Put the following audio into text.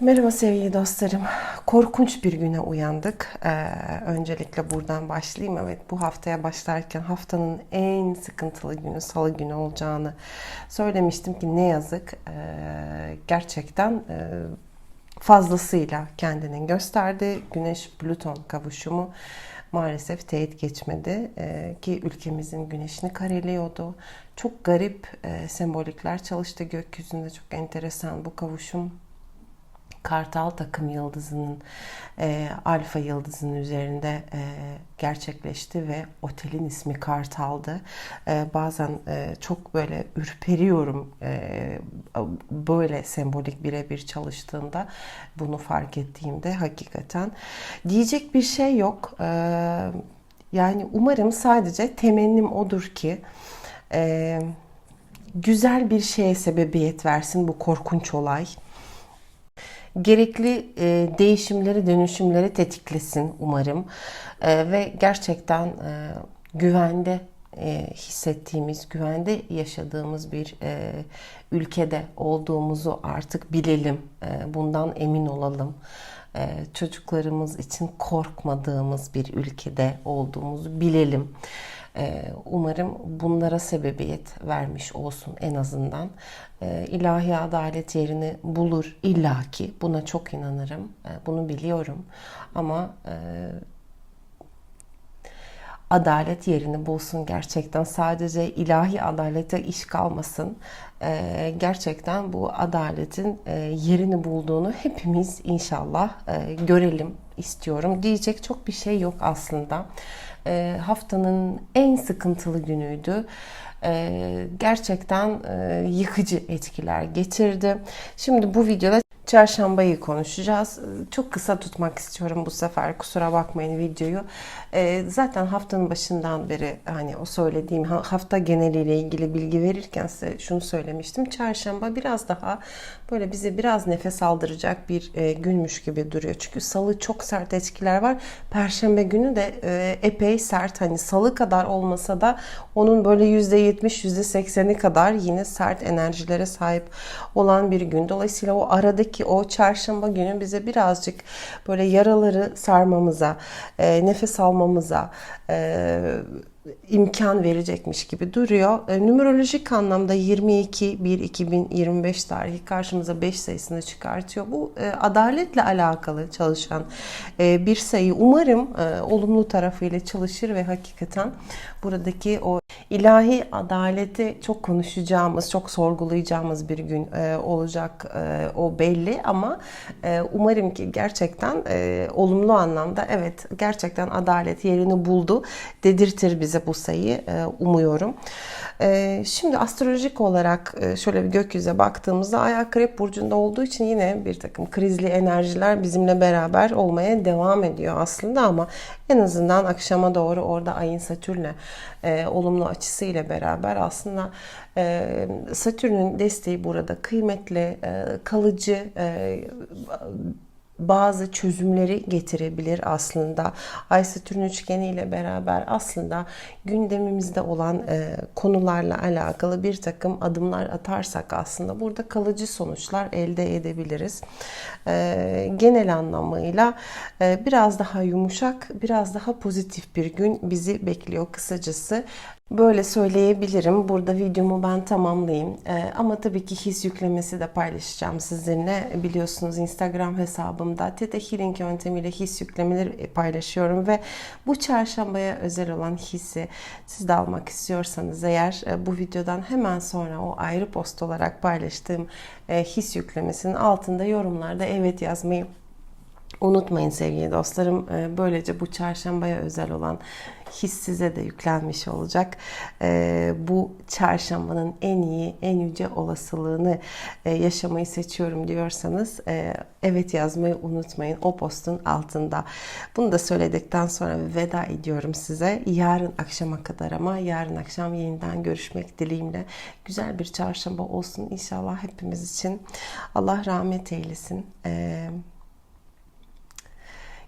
Merhaba sevgili dostlarım. Korkunç bir güne uyandık. Ee, öncelikle buradan başlayayım. Evet bu haftaya başlarken haftanın en sıkıntılı günü salı günü olacağını söylemiştim ki ne yazık ee, gerçekten e, fazlasıyla kendini gösterdi. Güneş Plüton kavuşumu maalesef teyit geçmedi ee, ki ülkemizin güneşini kareliyordu. Çok garip e, sembolikler çalıştı gökyüzünde çok enteresan bu kavuşum Kartal takım yıldızının e, alfa yıldızının üzerinde e, gerçekleşti ve otelin ismi Kartal'dı. E, bazen e, çok böyle ürperiyorum e, böyle sembolik birebir çalıştığında bunu fark ettiğimde hakikaten diyecek bir şey yok. E, yani umarım sadece temennim odur ki e, güzel bir şeye sebebiyet versin bu korkunç olay gerekli e, değişimleri, dönüşümleri tetiklesin umarım. E, ve gerçekten e, güvende e, hissettiğimiz, güvende yaşadığımız bir e, ülkede olduğumuzu artık bilelim. E, bundan emin olalım. E, çocuklarımız için korkmadığımız bir ülkede olduğumuzu bilelim. Ee, umarım bunlara sebebiyet vermiş olsun en azından. Ee, ilahi adalet yerini bulur illaki. Buna çok inanırım. Ee, bunu biliyorum. Ama e, adalet yerini bulsun gerçekten. Sadece ilahi adalete iş kalmasın. Gerçekten bu adaletin e, yerini bulduğunu hepimiz inşallah e, görelim istiyorum. Diyecek çok bir şey yok aslında e, haftanın en sıkıntılı günüydü. E, gerçekten e, yıkıcı etkiler getirdi. Şimdi bu videoda çarşambayı konuşacağız. Çok kısa tutmak istiyorum bu sefer. Kusura bakmayın videoyu. Ee, zaten haftanın başından beri hani o söylediğim hafta geneliyle ilgili bilgi verirken size şunu söylemiştim. Çarşamba biraz daha böyle bize biraz nefes aldıracak bir e, günmüş gibi duruyor. Çünkü salı çok sert etkiler var. Perşembe günü de e, epey sert. Hani salı kadar olmasa da onun böyle %70 %80'i kadar yine sert enerjilere sahip olan bir gün. Dolayısıyla o aradaki o çarşamba günü bize birazcık böyle yaraları sarmamıza, e, nefes almamıza, e, imkan verecekmiş gibi duruyor. E, numerolojik anlamda 22 1 2025 tarihi karşımıza 5 sayısını çıkartıyor. Bu e, adaletle alakalı çalışan e, bir sayı. Umarım e, olumlu tarafıyla çalışır ve hakikaten buradaki o ilahi adaleti çok konuşacağımız, çok sorgulayacağımız bir gün e, olacak e, o belli ama e, umarım ki gerçekten e, olumlu anlamda evet gerçekten adalet yerini buldu dedirtir bize bu sayı e, umuyorum. E, şimdi astrolojik olarak e, şöyle bir gökyüze baktığımızda Ay Akrep Burcu'nda olduğu için yine bir takım krizli enerjiler bizimle beraber olmaya devam ediyor aslında ama en azından akşama doğru orada Ay'ın Satürn'le e, olumlu açısıyla beraber aslında e, Satürn'ün desteği burada kıymetli, e, kalıcı, e, bazı çözümleri getirebilir aslında. Ay Satürn üçgeni ile beraber aslında gündemimizde olan konularla alakalı bir takım adımlar atarsak aslında burada kalıcı sonuçlar elde edebiliriz. Genel anlamıyla biraz daha yumuşak, biraz daha pozitif bir gün bizi bekliyor kısacası. Böyle söyleyebilirim. Burada videomu ben tamamlayayım. Ee, ama tabii ki his yüklemesi de paylaşacağım sizinle. Biliyorsunuz Instagram hesabımda Teta Healing yöntemiyle his yüklemeleri paylaşıyorum ve bu çarşambaya özel olan hissi siz de almak istiyorsanız eğer e, bu videodan hemen sonra o ayrı post olarak paylaştığım e, his yüklemesinin altında yorumlarda evet yazmayı Unutmayın sevgili dostlarım. E, böylece bu çarşambaya özel olan his size de yüklenmiş olacak. E, bu çarşambanın en iyi, en yüce olasılığını e, yaşamayı seçiyorum diyorsanız evet yazmayı unutmayın. O postun altında. Bunu da söyledikten sonra veda ediyorum size. Yarın akşama kadar ama yarın akşam yeniden görüşmek dileğimle. Güzel bir çarşamba olsun inşallah hepimiz için. Allah rahmet eylesin. Eee